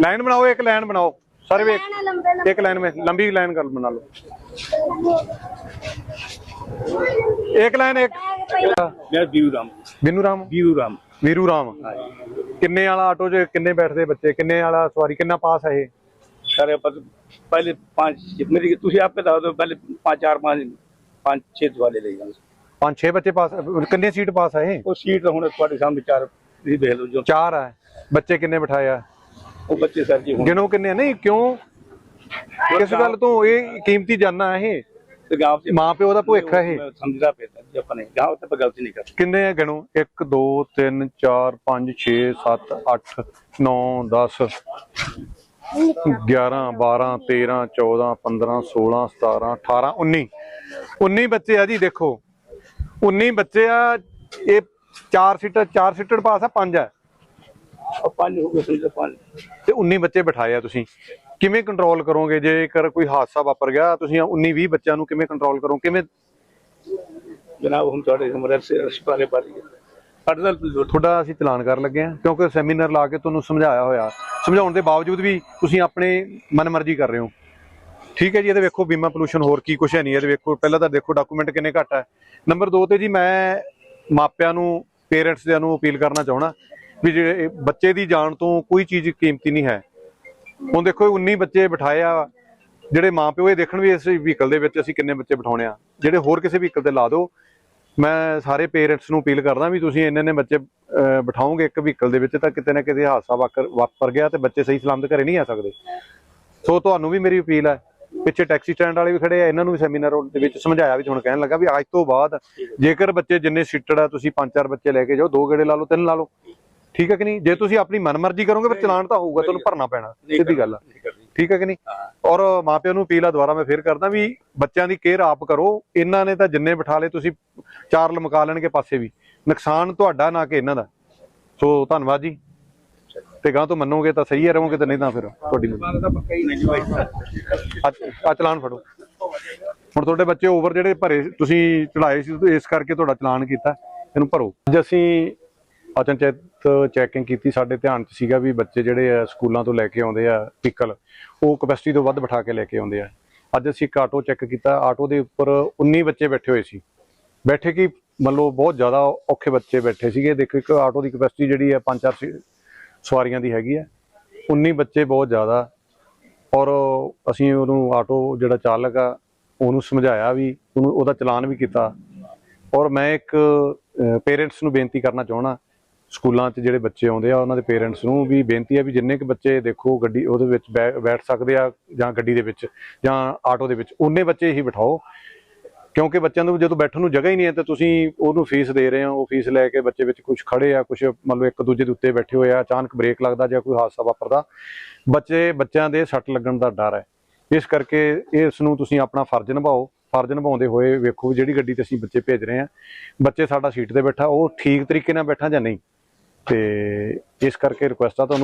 Line ਬਣਾਓ ਇੱਕ line ਬਣਾਓ। ਸਾਰੇ ਵੇਖ ਇੱਕ ਲਾਈਨ ਵਿੱਚ ਲੰਬੀ ਲਾਈਨ ਕਰ ਬਣਾ ਲਓ। ਇੱਕ ਲਾਈਨ ਇੱਕ। ਮੇਰਾ ਵੀਰੂ ਰਾਮ। ਵੀਰੂ ਰਾਮ? ਵੀਰੂ ਰਾਮ। ਵੀਰੂ ਰਾਮ। ਕਿੰਨੇ ਵਾਲਾ ਆਟੋ 'ਚ ਕਿੰਨੇ ਬੈਠਦੇ ਬੱਚੇ? ਕਿੰਨੇ ਵਾਲਾ ਸਵਾਰੀ? ਕਿੰਨਾ ਪਾਸ ਹੈ ਇਹ? ਸਾਰੇ पहले पांच मेरी तुझे आप बता दो पहले पांच चार पांच पांच छह वाले ले जाओ पांच छह बच्चे पास किन्ने सीट पास है वो सीट हूं थोड़े सामने चार देख लो जो चार है बच्चे किन्ने ਉਹ ਬੱਚੇ ਸਰ ਜੀ ਹੁਣ ਗਿਣੋ ਕਿੰਨੇ? ਨਹੀਂ ਕਿਉਂ? ਕਿਸ ਗੱਲ ਤੋਂ? ਇਹ ਕੀਮਤੀ ਜਾਨਾ ਇਹ। ਤੇ ਗਾਂਵ ਚ ਮਾਂ ਪਿਓ ਦਾ ਭੁੱਖ ਹੈ ਇਹ। ਸਮਝਦਾ ਪਿਆ ਜੀ ਆਪਾਂ ਨੇ। ਗਾਂਵ ਤੇ ਆਪਾਂ ਗਲਤੀ ਨਹੀਂ ਕਰਦੇ। ਕਿੰਨੇ ਆ ਗਿਣੋ? 1 2 3 4 5 6 7 8 9 10 11 12 13 14 15 16 17 18 19 19 ਬੱਚੇ ਆ ਜੀ ਦੇਖੋ। 19 ਬੱਚੇ ਆ ਇਹ ਚਾਰ ਸੀਟਰ ਚਾਰ ਸੀਟਰ ਪਾਸ ਆ ਪੰਜ ਆ। ਪੰਜ ਹੋ ਗਏ ਸਮਝੋ ਪੰਜ ਤੇ 19 ਬੱਚੇ ਬਿਠਾਏ ਆ ਤੁਸੀਂ। ਕਿਵੇਂ ਕੰਟਰੋਲ ਕਰੋਗੇ? ਜੇਕਰ ਕੋਈ ਹਾਦਸਾ ਵਾਪਰ ਗਿਆ ਤੁਸੀਂ 19 20 ਬੱਚਿਆਂ ਨੂੰ ਕਿਵੇਂ ਕੰਟਰੋਲ ਕਰੋ ਕਿਵੇਂ ਜਨਾਬ ਹੁਣ ਤੁਹਾਡੇ ਸਮਰੇ ਸਿਪਾਰੇ ਪਾਰੀ ਸਾਡੇ ਤੁਹਾਡਾ ਅਸੀਂ ਚਲਾਨ ਕਰਨ ਲੱਗੇ ਆ ਕਿਉਂਕਿ ਸੈਮੀਨਾਰ ਲਾ ਕੇ ਤੁਹਾਨੂੰ ਸਮਝਾਇਆ ਹੋਇਆ। ਸਮਝਾਉਣ ਦੇ ਬਾਵਜੂਦ ਵੀ ਤੁਸੀਂ ਆਪਣੇ ਮਨਮਰਜ਼ੀ ਕਰ ਰਹੇ ਹੋ। ਠੀਕ ਹੈ ਜੀ ਇਹਦੇ ਵੇਖੋ ਬੀਮਾ ਪੋਲੂਸ਼ਨ ਹੋਰ ਕੀ ਕੁਛ ਹੈ ਨਹੀਂ। ਇਹਦੇ ਵੇਖੋ ਪਹਿਲਾਂ ਤਾਂ ਦੇਖੋ ਡਾਕੂਮੈਂਟ ਕਿੰਨੇ ਘੱਟ ਹੈ ਨੰਬਰ 2 ਤੇ ਜੀ ਮੈਂ ਮਾਪਿਆਂ ਨੂੰ ਪੇਰੈਂਟਸ ਦੇ ਨੂੰ ਅਪੀਲ ਕਰਨਾ ਚਾਹਣਾ ਵੀ ਜਿਹੜੇ ਬੱਚੇ ਦੀ ਜਾਨ ਤੋਂ ਕੋਈ ਚੀਜ਼ ਕੀਮਤੀ ਨਹੀਂ ਹੈ। ਹੁਣ ਦੇਖੋ 19 ਬੱਚੇ ਬਿਠਾਇਆ ਜਿਹੜੇ ਮਾਪਿਓ ਇਹ ਦੇਖਣ ਵੀ ਇਸ ਵਹੀਕਲ ਦੇ ਵਿੱਚ ਅਸੀਂ ਕਿੰਨੇ ਬੱਚੇ ਬਿਠਾਉਣੇ ਆ। ਜਿਹੜੇ ਹੋਰ ਕਿਸੇ ਵਹੀਕਲ ਤੇ ਲਾ ਦਿਓ ਮੈਂ ਸਾਰੇ ਪੇਰੈਂਟਸ ਨੂੰ ਅਪੀਲ ਕਰਦਾ ਵੀ ਤੁਸੀਂ ਇੰਨੇ ਨੇ ਬੱਚੇ ਅਹ, ਬਿਠਾਓਗੇ ਇੱਕ ਵਹੀਕਲ ਦੇ ਵਿੱਚ ਤਾਂ ਕਿਤੇ ਨਾ ਕਿਤੇ ਹਾਦਸਾ ਵਾਕਰ ਵਾਪਰ ਗਿਆ ਤੇ ਬੱਚੇ ਸਹੀ ਸਲਾਮਤ ਘਰੇ ਨਹੀਂ ਆ ਸਕਦੇ। ਸੋ ਤੁਹਾਨੂੰ ਵੀ ਮੇਰੀ ਅਪੀਲ ਹੈ ਪਿੱਛੇ ਟੈਕਸੀ ਸਟੈਂਡ ਵਾਲੇ ਵੀ ਖੜੇ ਆ ਇਹਨਾਂ ਨੂੰ ਵੀ ਸੈਮੀਨਾਰ ਦੇ ਵਿੱਚ ਸਮਝਾਇਆ ਵੀ ਹੁਣ ਕਹਿਣ ਲੱਗਾ ਵੀ ਅੱਜ ਤੋਂ ਬਾਅਦ ਜੇਕਰ ਬੱਚੇ ਜਿੰਨੇ ਸੀਟਡ ਆ ਤੁਸੀਂ ਪੰਜ ਚਾਰ ਬੱਚੇ ਲੈ ਕੇ ਜਾਓ ਦੋ ਗੇੜੇ ਲਾ ਲਓ ਤਿੰਨ ਲਾ ਲਓ। ਠੀਕ ਹੈ ਕਿ ਨਹੀਂ? ਜੇ ਤੁਸੀਂ ਆਪਣੀ ਮਨਮਰਜ਼ੀ ਕਰੋਗੇ ਫਿਰ ਚਲਾਨ ਤਾਂ ਹੋਊਗਾ ਤੁਹਾਨੂੰ ਭਰਨਾ ਪੈਣਾ ਸਿੱਧੀ ਗੱਲ ਆ। ਠੀਕ ਹੈ ਕਿ ਨਹੀਂ? ਔਰ ਮਾਪਿਆਂ ਨੂੰ ਅਪੀਲ ਆ ਦੁਬਾਰਾ ਮੈਂ ਫੇਰ ਕਰਦਾ ਵੀ ਬੱਚਿਆਂ ਦੀ ਕੇਅਰ ਆਪ ਕਰੋ। ਇਹਨਾਂ ਨੇ ਤਾਂ ਜਿੰਨੇ ਬਿਠਾ ਲਏ ਤੁਸੀਂ ਚਾਰ ਲਮਕਾ ਲੈਣਗੇ ਪਾਸੇ ਵੀ। ਨੁਕਸਾਨ ਤੁਹਾਡਾ ਨਾ ਕਿ ਇਹਨਾਂ ਦਾ। ਸੋ ਧੰਨਵਾਦ ਜੀ। ਤੇ ਗਾਂ ਤੋਂ ਮੰਨੋਗੇ ਤਾਂ ਸਹੀ ਹੈ ਰਹੋਗੇ ਤੇ ਨਹੀਂ ਤਾਂ ਫਿਰ ਤੁਹਾਡੀ ਮਰਜ਼ੀ। ਤਾਂ ਪੱਕਾ ਹੀ ਨਹੀਂ ਜੀ ਬਾਈ ਆ ਆ ਚਲਾਨ ਫੜੋ। ਹੁਣ ਤੁਹਾਡੇ ਬੱਚੇ ਓਵਰ ਜਿਹੜੇ ਭਰੇ ਤੁਸੀਂ ਚੜਾਏ ਸੀ ਇਸ ਕਰਕੇ ਤੁਹਾਡਾ ਚਲਾਨ ਕੀਤਾ। ਇਹਨੂੰ ਭਰੋ। ਅੱਜ ਅਸੀਂ ਅਚਨਚੇਤ ਚੈਕਿੰਗ ਕੀਤੀ, ਸਾਡੇ ਧਿਆਨ 'ਚ ਸੀਗਾ ਵੀ ਬੱਚੇ ਜਿਹੜੇ ਆ ਸਕੂਲਾਂ ਤੋਂ ਲੈ ਕੇ ਆਉਂਦੇ ਆ ਵਹੀਕਲ ਉਹ ਕਪੈਸਿਟੀ ਤੋਂ ਵੱਧ ਬਿਠਾ ਕੇ ਲੈ ਕੇ ਆਉਂਦੇ ਆ। ਅੱਜ ਅਸੀਂ ਇੱਕ ਆਟੋ ਚੈੱਕ ਕੀਤਾ ਆਟੋ ਦੇ ਉੱਪਰ 19 ਬੱਚੇ ਬੈਠੇ ਹੋਏ ਸੀ। ਬੈਠੇ ਕਿ, ਮੰਨ ਲਓ ਬਹੁਤ ਜ਼ਿਆਦਾ ਔਖੇ ਬੱਚੇ ਬੈਠੇ ਸੀਗੇ। ਦੇਖੋ ਇੱਕ ਆਟੋ ਦੀ ਕਪੈਸਿਟੀ ਜਿਹੜੀ ਹੈ ਪੰਜ ਚਾਰ ਸੀ- ਸਵਾਰੀਆਂ ਦੀ ਹੈਗੀ ਹੈ 19 ਬੱਚੇ ਬਹੁਤ ਜ਼ਿਆਦਾ, ਔਰ ਅਸੀਂ ਉਹਨੂੰ ਆਟੋ ਜਿਹੜਾ ਚਾਲਕ ਆ, ਉਹਨੂੰ ਸਮਝਾਇਆ ਵੀ, ਉਹਨੂੰ ਉਹਦਾ ਚਲਾਨ ਵੀ ਕੀਤਾ। ਔਰ ਮੈਂ ਇੱਕ ਪੇਰੈਂਟਸ ਨੂੰ ਬੇਨਤੀ ਕਰਨਾ ਚਾਹਣਾ ਸਕੂਲਾਂ 'ਚ ਜਿਹੜੇ ਬੱਚੇ ਆਉਂਦੇ ਆ, ਉਹਨਾਂ ਦੇ ਪੇਰੈਂਟਸ ਨੂੰ ਵੀ ਬੇਨਤੀ ਹੈ ਵੀ ਜਿੰਨੇ ਕੁ ਬੱਚੇ ਦੇਖੋ ਗੱਡੀ, ਉਹਦੇ ਵਿੱਚ ਬੈ- ਬੈਠ ਸਕਦੇ ਆ ਜਾਂ ਗੱਡੀ ਦੇ ਵਿੱਚ ਜਾਂ ਆਟੋ ਦੇ ਵਿੱਚ ਉਨੇ ਬੱਚੇ ਹੀ ਬਿਠਾਓ। ਕਿਉਂਕਿ ਬੱਚਿਆਂ ਨੂੰ ਜਦੋਂ ਬੈਠਣ ਨੂੰ ਜਗ੍ਹਾ ਹੀ ਨਹੀਂ ਹੈ, ਤਾਂ ਤੁਸੀਂ ਉਹਨੂੰ ਫੀਸ ਦੇ ਰਹੇ ਹੋ, ਉਹ ਫੀਸ ਲੈ ਕੇ ਬੱਚੇ ਵਿੱਚ ਕੁਝ ਖੜੇ ਆ ਕੁਝ ਮਤਲਬ ਇੱਕ ਦੂਜੇ ਦੇ ਉੱਤੇ ਬੈਠੇ ਹੋਏ ਆ, ਅਚਾਨਕ ਬ੍ਰੇਕ ਲੱਗਦਾ ਜਾਂ ਕੋਈ ਹਾਦਸਾ ਵਾਪਰਦਾ, ਬੱਚੇ, ਬੱਚਿਆਂ ਦੇ ਸੱਟ ਲੱਗਣ ਦਾ ਡਰ ਹੈ। ਇਸ ਕਰਕੇ ਇਸ ਨੂੰ ਤੁਸੀਂ ਆਪਣਾ ਫਰਜ਼ ਨਿਭਾਓ। ਫਰਜ਼ ਨਿਭਾਉਂਦੇ ਹੋਏ ਵੇਖੋ ਵੀ ਜਿਹੜੀ ਗੱਡੀ ਤੇ ਅਸੀਂ ਬੱਚੇ ਭੇਜ ਰਹੇ ਆ ਬੱਚੇ ਸਾਡਾ ਸੀਟ ਤੇ ਬੈਠਾ, ਉਹ ਠੀਕ ਤਰੀਕੇ ਨਾਲ ਬੈਠਾ ਜਾਂ ਨਹੀਂ। ਤੇ ਇਸ ਕਰਕੇ ਰਿਕੁਐਸਟ ਆ ਤੁਹਾਨੂੰ